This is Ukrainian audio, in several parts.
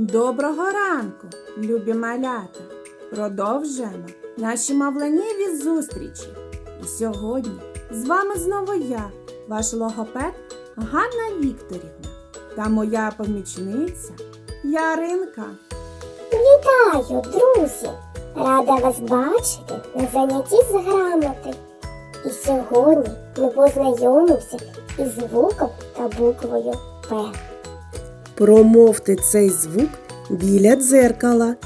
Доброго ранку, любі малята! Продовжуємо наші мавленєві зустрічі. І сьогодні з вами знову я, ваш логопед Ганна Вікторівна та моя помічниця Яринка. Вітаю, друзі! Рада вас бачити на занятті з грамоти. І сьогодні ми познайомимося із звуком та буквою П. Промовте цей звук біля дзеркала.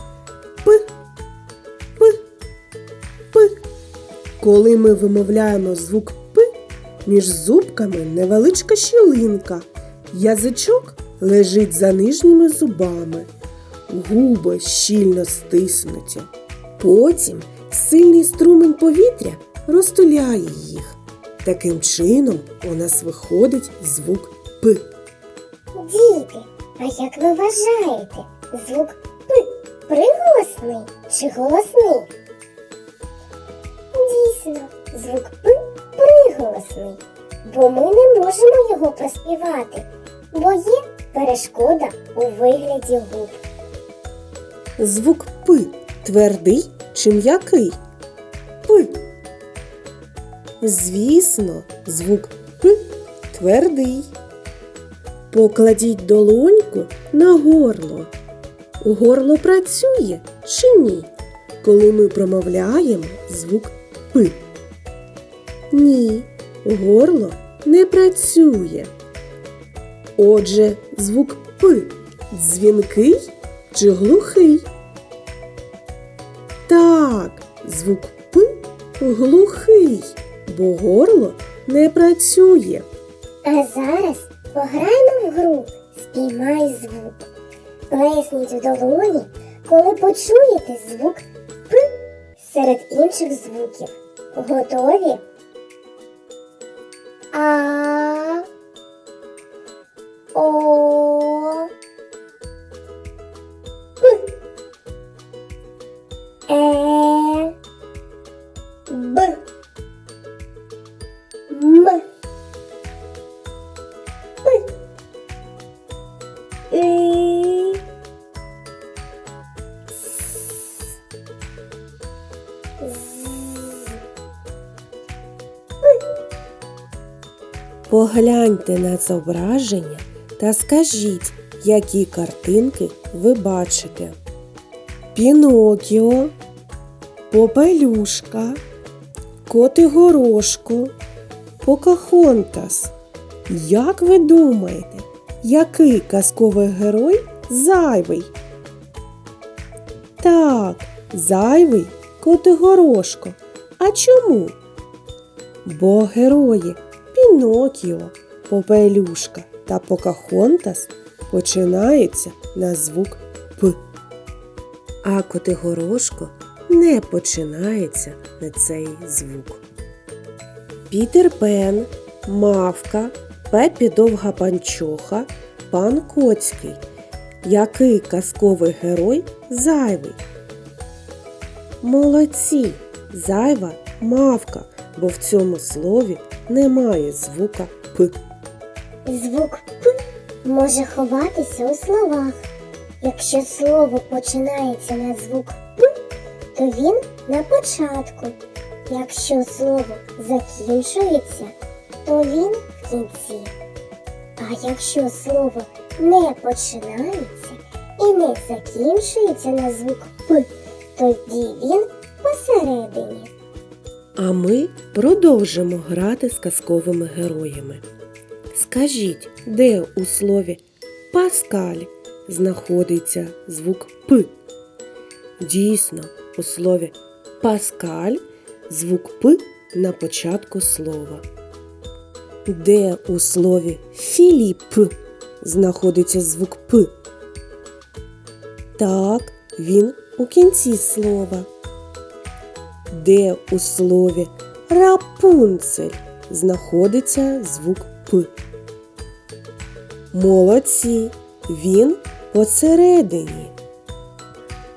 П. П. П. Коли ми вимовляємо звук П, між зубками невеличка щілинка. Язичок лежить за нижніми зубами. Губи щільно стиснуті. Потім сильний струмень повітря розтуляє їх. Таким чином у нас виходить звук П. Діти, а як ви вважаєте, звук П приголосний чи голосний? Дійсно, звук П приголосний, бо ми не можемо його проспівати, бо є перешкода у вигляді губ. Звук П твердий чи м'який? П. Звісно, звук П твердий. Покладіть долоньку на горло. Горло працює чи ні, коли ми промовляємо звук П? Ні, горло не працює. Отже, звук П дзвінкий чи глухий? Так, звук П глухий, бо горло не працює. А зараз пограємо гру Спіймай звук. Плесніть в долоні, коли почуєте звук П серед інших звуків. Готові? А. О. Погляньте на зображення та скажіть, які картинки ви бачите. Пінокіо, Попелюшка, Котигорошко, Покахонтас. Як ви думаєте, який казковий герой зайвий? Так, зайвий Котигорошко. А чому? Бо герої Пінокіо, Попелюшка та Покахонтас починаються на звук П. А Котигорошко не починається на цей звук. Пітер Пен, Мавка, Пепі Довга Панчоха, Пан Коцький. Який казковий герой зайвий? Молодці! Зайва мавка, бо в цьому слові немає звука П. Звук П може ховатися у словах. Якщо слово починається на звук П, то він на початку. Якщо слово закінчується, то він в кінці. А якщо слово не починається і не закінчується на звук П, тоді він посередині. А ми продовжимо грати з казковими героями. Скажіть, де у слові Паскаль знаходиться звук П? Дійсно, у слові Паскаль звук П на початку слова. Де у слові Філіп знаходиться звук П? Так, він у кінці слова. Де у слові Рапунцель знаходиться звук П. Молодці, він посередині.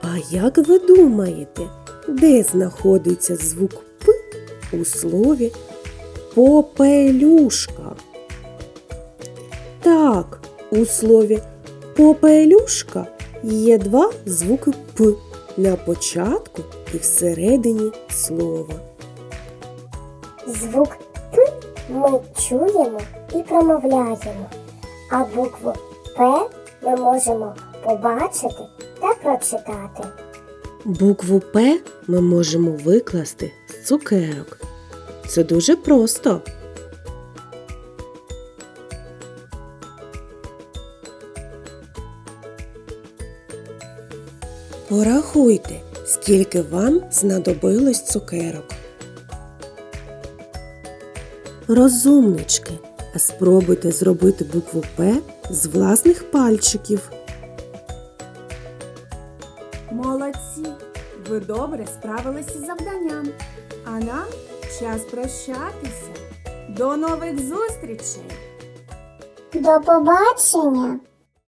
А як ви думаєте, де знаходиться звук П у слові попелюшка? Так, у слові попелюшка Є два звуки П на початку і всередині слова. Звук П ми чуємо і промовляємо, а букву П ми можемо побачити та прочитати. Букву П ми можемо викласти з цукерок. Це дуже просто. Порахуйте, скільки вам знадобилось цукерок. Розумнички, а спробуйте зробити букву П з власних пальчиків. Молодці! Ви добре справилися з завданням. А нам час прощатися. До нових зустрічей! До побачення!